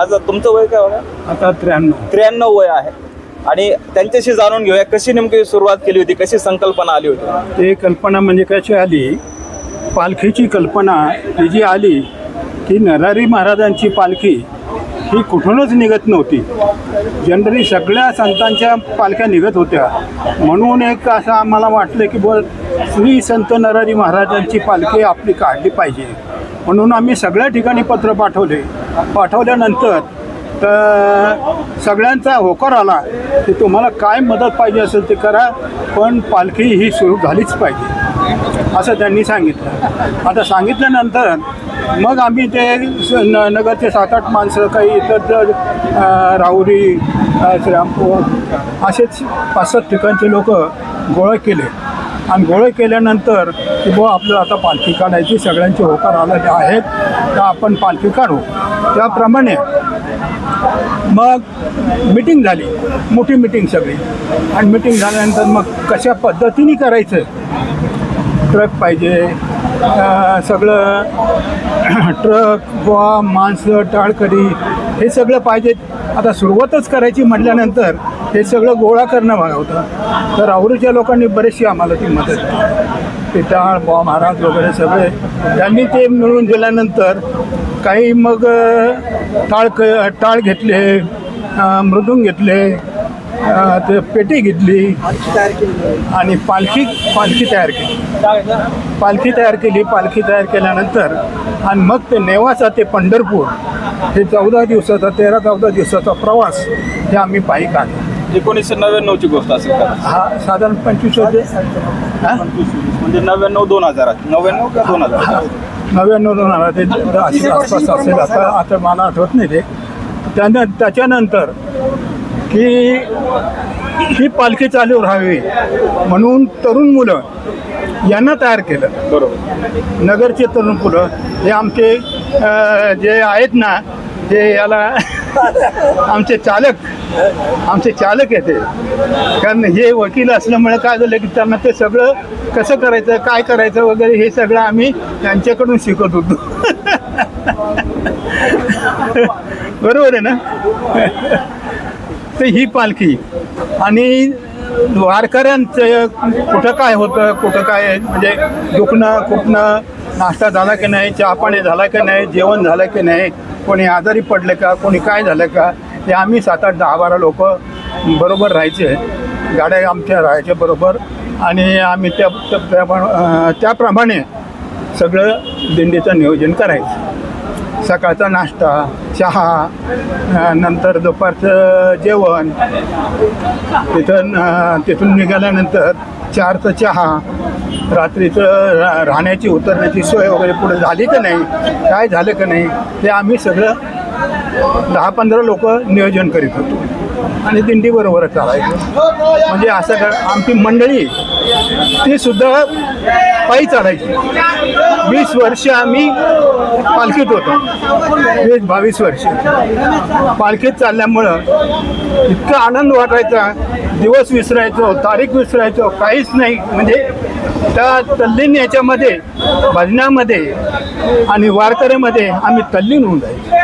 आज तुमचं वय काय आता त्र्याण्णव. त्र्याण्णव वय आहे. आणि त्यांच्याशी जाणून घेऊया कशी नेमकी सुरुवात केली होती कशी संकल्पना आली होती? ते कल्पना म्हणजे कशी आली? पालखीची कल्पना ही जी आली की नरहरी महाराजांची पालखी ही कुठूनच निघत नव्हती. जनरली सगळ्या संतांच्या पालख्या निघत होत्या. म्हणून एक असं आम्हाला वाटलं की बोल श्री संत नरहरी महाराजांची पालखी आपली काढली पाहिजे. म्हणून आम्ही सगळ्या ठिकाणी पत्र पाठवले. पाठवल्यानंतर तर सगळ्यांचा होकार आला की तुम्हाला काय मदत पाहिजे असेल ते करा पण पालखी ही सुरू झालीच पाहिजे असं त्यांनी सांगितलं. आता सांगितल्यानंतर मग आम्ही ते स- न नगरचे सात आठ माणसं काही इतर अ, राहुरी श्रीरामपूर असेच पाच सात ठिकाणचे लोक गोळा केले. आणि गोळे केल्यानंतर की बुवा आपल्याला आता पालखी काढायची सगळ्यांचे होकार आलेले आहेत तर आपण पालखी काढू. त्याप्रमाणे मग मिटिंग झाली. मोठी मिटिंग सगळी. आणि मिटिंग झाल्यानंतर मग कशा पद्धतीने करायचं? ट्रक पाहिजे सगळं ट्रक बुवा माणसं टाळकरी हे सगळं पाहिजे. आता सुरुवातच करायची म्हटल्यानंतर हे सगळं गोळा करणं भाग होतं. तर राहुरीच्या लोकांनी बरेचशी आम्हाला ती मदत केली. ते टाळ महाराज वगैरे सगळे. त्यांनी ते मिळून दिल्यानंतर काही मग टाळ क टाळ घेतले मृदुंग घेतले ते पेटी घेतली आणि पालखी पालखी तयार केली. पालखी तयार केली पालखी तयार केल्यानंतर आणि मग ते नेवाचा ते पंढरपूर हे चौदा दिवसाचा तेरा चौदा दिवसाचा प्रवास हे आम्ही पायी काढला. एकोणीसशे नव्याण्णवची गोष्ट असेल का? हा साधारण पंचवीस होते. हा? म्हणजे नव्याण्णव दोन हजारात. नव्याण्णव का दोन हजार? नव्याण्णव दोन हजार ते आसपास असेल. आता आता मला आठवत नाही ते. त्यानं त्याच्यानंतर की ही पालखी चालू राहावी म्हणून तरुण मुलं यांना तयार केलं. बरोबर. नगरचे तरुण मुलं हे आमचे अ, जे आहेत ना ते याला आमचे चालक आमचे चालक येते कारण हे वकील असल्यामुळे काय झालं की त्यांना ते सगळं कसं करायचं काय करायचं वगैरे हे सगळं आम्ही त्यांच्याकडून शिकत होतो. बरोबर आहे ना? तर ही पालखी. आणि वारकऱ्यांचं कुठं काय होतं कुठं काय म्हणजे दुखणं खुपणं नाश्ता झाला की नाही चहा पाणी झाला की नाही जेवण झालं की नाही कोणी आजारी पडले का कोणी काय झालं का हे आम्ही सात आठ दहा बारा लोक बरोबर राहायचे. गाड्या आमच्या राहायच्या बरोबर. आणि आम्ही त्या त्याप्रमाणे सगळं दिंडीचं नियोजन करायचं. सकाळचा नाश्ता चहा नंतर दुपारचं जेवण. तिथं तिथून निघाल्यानंतर चारचं चहा रात्रीचं रा राहण्याची उतरण्याची सोय वगैरे पुढे झाली का नाही काय झालं का नाही ते आम्ही सगळं दहा पंधरा लोक नियोजन करीत होतो. आणि दिंडी बरोबर चालायचं. म्हणजे असं आमची मंडळी ती सुद्धा पायी चालायची. वीस वर्ष आम्ही पालखीत होतो. वीस बावीस वर्ष. पालखीत चालल्यामुळं इतका आनंद वाटायचा. दिवस विसरायचो तारीख विसरायचो काहीच नाही. म्हणजे त्या तल्लीन याच्यामध्ये भजनामध्ये आणि वारकऱ्यामध्ये आम्ही तल्लीन होऊन जायचो.